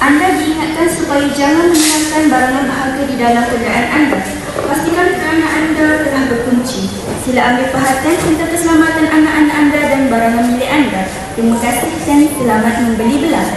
Anda diingatkan supaya jangan meninggalkan barang berharga di dalam kenderaan anda. Pastikan kerana anda telah berkunci. Sila ambil perhatian tentang keselamatan anak-anak anda dan barangan milik anda. Terima kasih dan selamat membeli belah.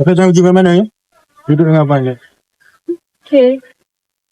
Kakak jangan pergi mana ya? Duduk dengan abang je. Okay.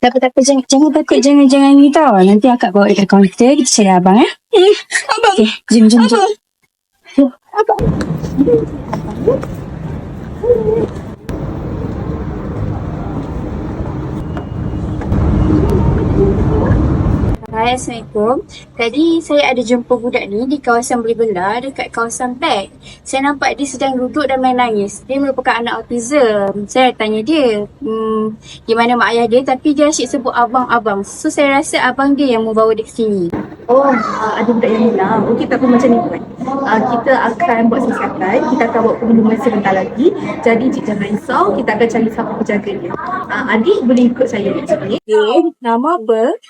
Tak apa, tak apa. Jangan, jangan takut. Jangan, jangan ni tau. Nanti akak bawa dekat kaunter. Kita cari abang, eh? Hmm, abang. Okay, jom, jom, jom. Abang. Hai, Assalamualaikum. Tadi saya ada jumpa budak ni di kawasan beli benda dekat kawasan beg. Saya nampak dia sedang duduk dan main nangis. Dia merupakan anak autism. Saya tanya dia, hmm, gimana mak ayah dia tapi dia asyik sebut abang-abang. So saya rasa abang dia yang membawa dia ke sini. Oh, uh, ada budak yang hilang. Okey, tak apa macam ni pun. Uh, kita akan buat siasatan. Kita akan buat pengumuman sebentar lagi. Jadi, cik jangan risau. Kita akan cari siapa penjaga dia. Uh, adik boleh ikut saya di sini. Okay, nama apa?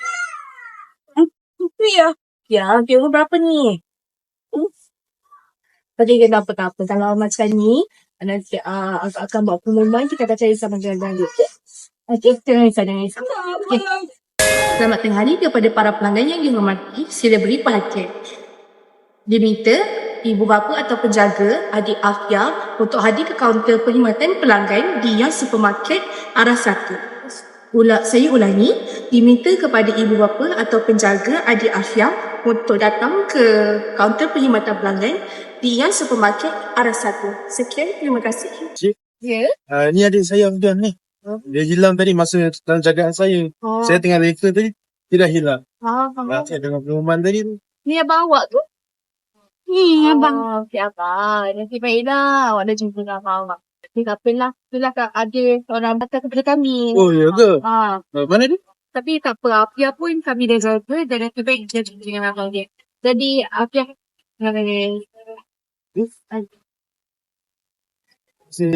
Itu ya. Ya, umur berapa ni? Tadi dia tak apa-tak apa. Kalau macam ni, nanti uh, aku akan buat pengumuman. Kita akan cari siapa penjaga dia. Okey, jangan risau, jangan risau. Okey. Selamat tengah hari kepada para pelanggan yang dihormati. Sila beri perhatian. Diminta ibu bapa atau penjaga adik Afia untuk hadir ke kaunter perkhidmatan pelanggan di Yang Supermarket arah satu. Ula, saya ulangi, diminta kepada ibu bapa atau penjaga adik Afia untuk datang ke kaunter perkhidmatan pelanggan di Yang Supermarket arah satu. Sekian, terima kasih. Cik, Ya. uh, ni adik saya Abdul ni. Dia hilang tadi masa dalam jagaan saya. Oh, Saya tengah reka tadi, dia dah hilang. ah, saya dengar pengumuman tadi tu. Ni abang awak tu? Ni, abang. Oh, okey abang. Nanti baiklah awak dah jumpa dengan abang awak. Ni tak apalah. Itulah kak ada orang datang kepada kami. Oh, ya ke? Ah, Uh, mana dia? tapi tak apa. Afia pun kami dah jaga dan lebih baik dia jumpa dengan abang dia. Jadi Afia dengan Si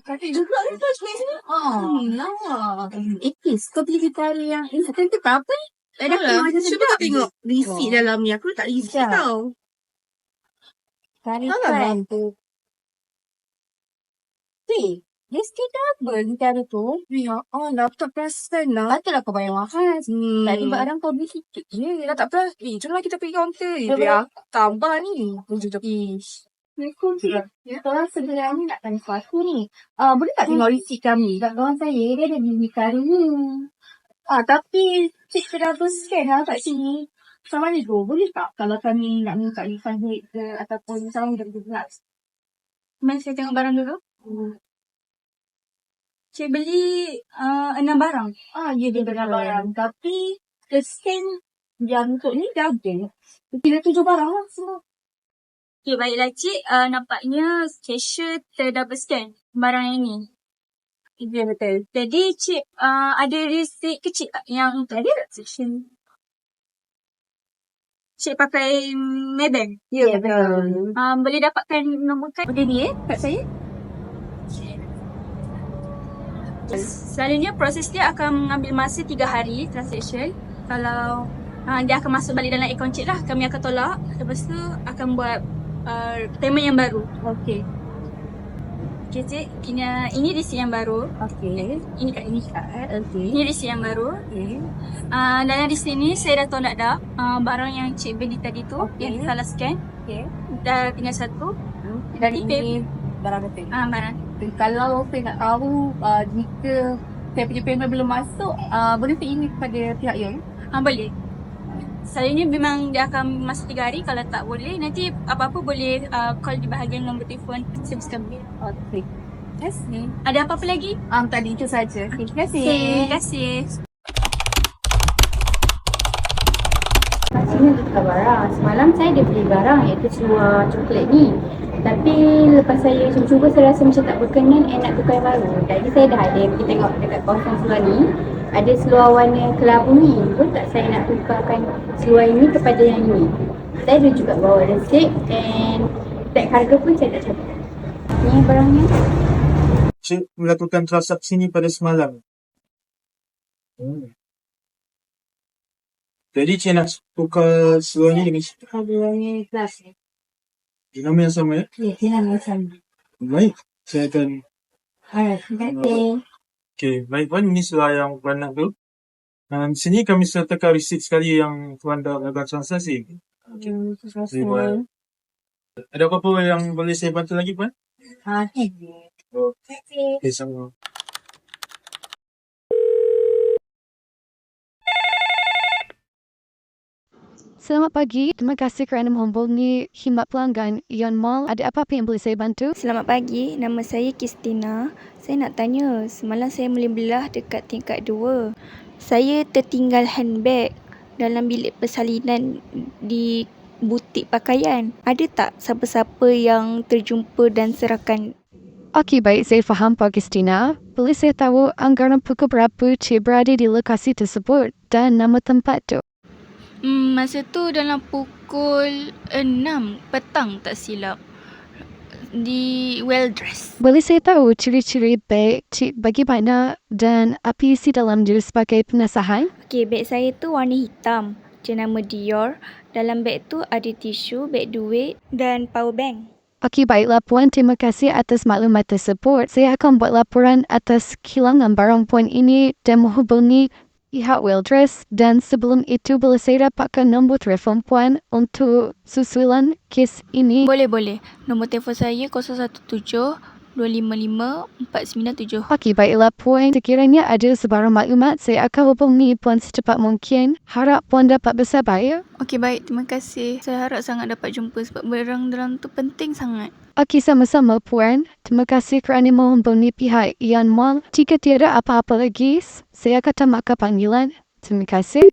Kaki juga ni tu sebenarnya. Oh, lama. Ikis, kau beli gitar yang instant tu berapa ni? Ada Alah, aku cuba tengok receipt dalam ni. Aku tak receipt Sekejap. tau. Tarikan tu. Si, dia sikit double gitar tu. Ya Allah, aku tak perasan lah. Patutlah kau bayar mahal. Hmm. Tadi barang kau beli sikit je. Dah tak pernah. Eh, jomlah kita pergi kaunter. Eh, Jom, biar tambah ni. Jom, Ish. Assalamualaikum. Ya. Korang sebenarnya nak tanya sesuatu ni. Uh, boleh tak tengok receipt kami? Kat kawan saya, dia ada gitar ni. Ah, tapi cik kena double scan lah kat sini. Macam mana tu? Boleh tak kalau kami nak minta refund duit ke ataupun sama dari belas? Mari saya tengok barang dulu. Hmm. Cik beli uh, enam barang. Ah, ya dia benar barang. Tapi the scan yang untuk ni double. Kira tujuh barang lah semua. Okey, baiklah cik. Uh, nampaknya cashier terdouble scan barang yang ni. Ya betul. Jadi cik uh, ada receipt kecil tak yang Ada section? Cik pakai Maybank. Ya betul. Um, boleh dapatkan nombor kad order ni eh kat saya? Selalunya proses dia akan mengambil masa 3 hari transaction. Kalau uh, dia akan masuk balik dalam akaun cik lah, kami akan tolak. Lepas tu akan buat uh, payment yang baru. Okey. Okay cik, ini, ini receipt yang baru. Okey. Ini kat ini kad. Okey. Ini receipt yang baru. Okey. Uh, dalam receipt ni saya dah tolak dah uh, barang yang cik beli tadi tu Okey. yang salah scan. Okey. Dah tinggal satu. Dan Nanti ini barang penting. Ah, barang. Kalau saya nak tahu uh, jika saya punya payment belum masuk, uh, boleh saya ini kepada pihak yang Ah, boleh. Selalunya memang dia akan masuk tiga hari. Kalau tak boleh, nanti apa-apa boleh uh, call di bahagian nombor telefon service kami. Okey. Terima kasih. Ada apa-apa lagi? Um, tadi itu saja. Terima kasih. Terima kasih. Pastinya tukar barang. Semalam saya ada beli barang iaitu seluar coklat ni. Tapi lepas saya cuba-cuba saya rasa macam tak berkenan and nak tukar yang baru. Jadi saya dah ada pergi tengok dekat kawasan seluar ni. Ada seluar warna kelabu ni. Betul tak saya nak tukarkan seluar ini kepada yang ini. Saya ada juga bawa resit and tag harga pun saya tak catat. Ni barangnya. Cik melakukan transaksi ni pada semalam. Hmm. Jadi cik nak tukar seluar ni dengan cik. Harga ni kelas ni. Di nama yang sama ya? Ya, dia nama sama. Baik. Saya akan Alright, terima kasih. Okay, baik Puan, ini seluar yang Puan nak tu. Dan sini kami sertakan resit sekali yang Puan dah melakukan transaksi. Hmm, terima kasih. Ada apa-apa yang boleh saya bantu lagi Puan? Ah, okay. Oh, Terima kasih. okay, sama. Selamat pagi. Terima kasih kerana menghubungi khidmat pelanggan Ion Mall. Ada apa-apa yang boleh saya bantu? Selamat pagi, nama saya Kristina. Saya nak tanya, semalam saya beli belah dekat tingkat 2. Saya tertinggal handbag dalam bilik persalinan di butik pakaian. Ada tak siapa-siapa yang terjumpa dan serahkan Okey, baik. Saya faham Pak Kristina. Boleh saya tahu anggaran pukul berapa cik berada di lokasi tersebut dan nama tempat tu? Hmm, masa tu dalam pukul 6 petang tak silap. Di well dress. Boleh saya tahu ciri-ciri beg cik bagaimana dan apa isi dalam dia sebagai penasahan? Okey, beg saya tu warna hitam. Jenama Dior. Dalam beg tu ada tisu, beg duit dan power bank. Okey, baiklah Puan. Terima kasih atas maklumat tersebut. Saya akan buat laporan atas kehilangan barang Puan ini dan menghubungi pihak Wildress dan sebelum itu boleh saya dapatkan nombor telefon Puan untuk susulan kes ini. Boleh, boleh. Nombor telefon saya 017 255 497. Okey, baiklah Puan. Sekiranya ada sebarang maklumat, saya akan hubungi Puan secepat mungkin. Harap Puan dapat bersabar ya. Okey, baik. Terima kasih. Saya harap sangat dapat jumpa sebab barang-barang tu penting sangat. Okey, sama-sama Puan. Terima kasih kerana menghubungi pihak Ian Mall. Jika tiada apa-apa lagi, saya akan tamatkan panggilan. Terima kasih.